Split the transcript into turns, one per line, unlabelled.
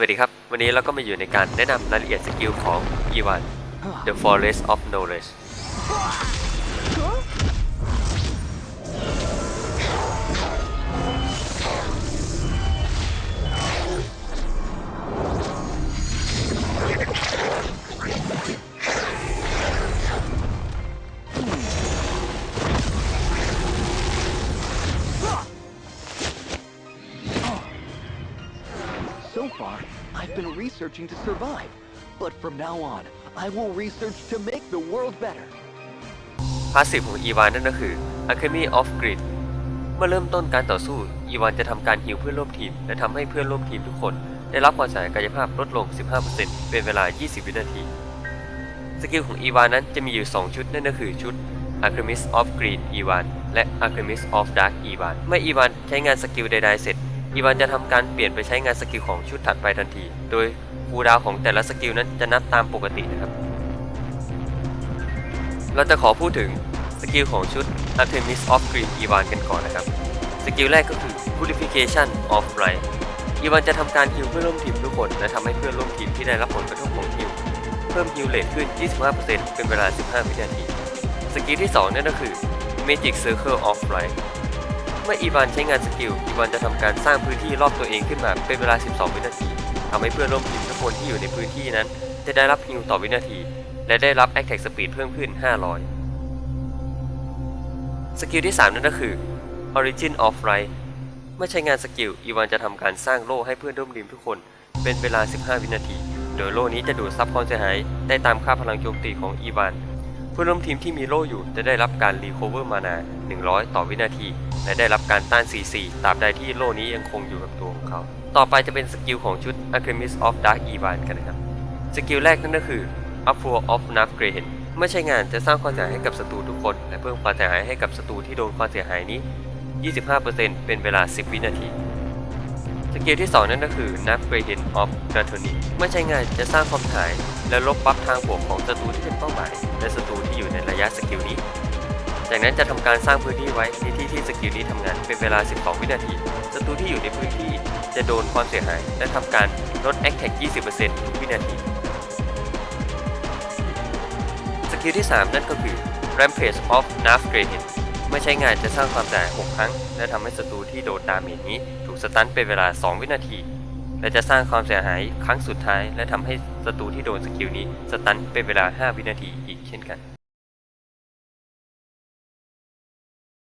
วัสดีครับ วันนี้เราก็มาอยู่ในการแนะนำรายละเอียดสกิลของอีวาน The Forest of Knowledge
So far, I've been researching to survive. But from now on, I will research to make the world better.
พาสซีฟของ e 1นั่นก็คือ Alchemy of Greed เมื่อเริ่มต้นการต่อสู้ e 1จะทำการฮิวเพื่อนร่วมทีม และทำให้เพื่อนร่วมทีมทุกคน ได้รับความสายกายภาพลดลง 15%เป็นเวลา 20 วินาที สกิลของ e 1นั้นจะมีอยู่ 2 ชุดนั่นก็คือชุด Alchemist of Green e 1และ Alchemist of Dark e 1เมื่อ e 1ใช้งานสกิลใดๆเสร็จ e 1จะทำการเปลี่ยนไปใช้งานสกิลของชุดถัดไปทันที โดยคูดาวของแต่ละสกิลนั้นจะนับตามปกตินะครับ เราจะขอพูดถึงสกิลของชุด Artemis of Green e v a n กันก่อนนะครับ สกิลแรกก็คือ Purification of Light e v a n จะทำการฮิวเพื่อร่วมทีมทุกคน และทำให้เพื่อนร่วมทีมที่ได้รับผลกระทบของฮิวเพิ่มฮิวเลทขึ้น 25%เป็นเวลา 15 วินาที สกิลที่ 2 นั่นก็คือ Magic Circle of Light มื่ออีวานใช้งานสกิล อีวานจะทำการสร้างพื้นที่รอบตัวเองขึ้นมาเป็นเวลา 12 วินาทีทำให้เพื่อนร่วมทีมทุกคนที่อยู่ในพื้นที่นั้น จะได้รับฮิวต่อวินาที และได้รับ Attack Speed เพิ่มขึ้น 500 สกิลที่ 3 นั่นก็คือ Origin of Light เมื่อใช้งานสกิล อีวานจะทำการสร้างโล่ให้เพื่อนร่วมทีมทุกคน เป็นเวลา 15 วินาที โดยโล่นี้จะดูดซับความเสียหายได้ตามค่าพลังโจมตีของอีวาน เพื่อนร่วมทีมที่มีโล่อยู่จะได้รับการรีโคเวอร์มานา 100 ต่อวินาที และได้รับการต้าน44ตราบใดที่โล่นี้ยังคงอยู่กับตัวของเขา ต่อไปจะเป็นสกิลของชุด Alchemist of Dark e v a n กันนะครับ สกิลแรกนั่นก็คือ u p f o r of n a v g r e h e n เมื่อใช้งานจะสร้างความเสียหายให้กับศัตรูทุกคน และเพิ่มความเสียหายให้กับศัตรูที่โดนความเสียหายนี้ 25%เป็นเวลา 10 วินาที กิลที่ 2 นั่นก็คือ n a v g r e h e n of g r a t o n i เมื่อใช้งานจะสร้างความถ่าย และลบบัฟทางบวกของศัตรูที่เป็นเป้าหมาย และศัตรูที่อยู่ในระยะสกิลนี้ จากนั้นจะทำการสร้างพื้นที่ไว้ในที่ที่สกิลนี้ทำงานเป็นเวลา 12 วินาที ศัตรูที่อยู่ในพื้นที่จะโดนความเสียหาย และทำการลด Attack 20%ทุกวินาที สกิลที่ 3 นั่นก็คือ Rampage of n a v g r e h e n เมื่อใช้งานจะสร้างความเสียหาย 6 ครั้ง และทำให้ศัตรูที่โดนดาเมจนี้ถูกสตันเป็นเวลา 2 วินาที และจะสร้างความเสียหายครั้งสุดท้าย และทำให้ศัตรูที่โดนสกิลนี้สตันเป็นเวลา 5 วินาทีอีกเช่นกัน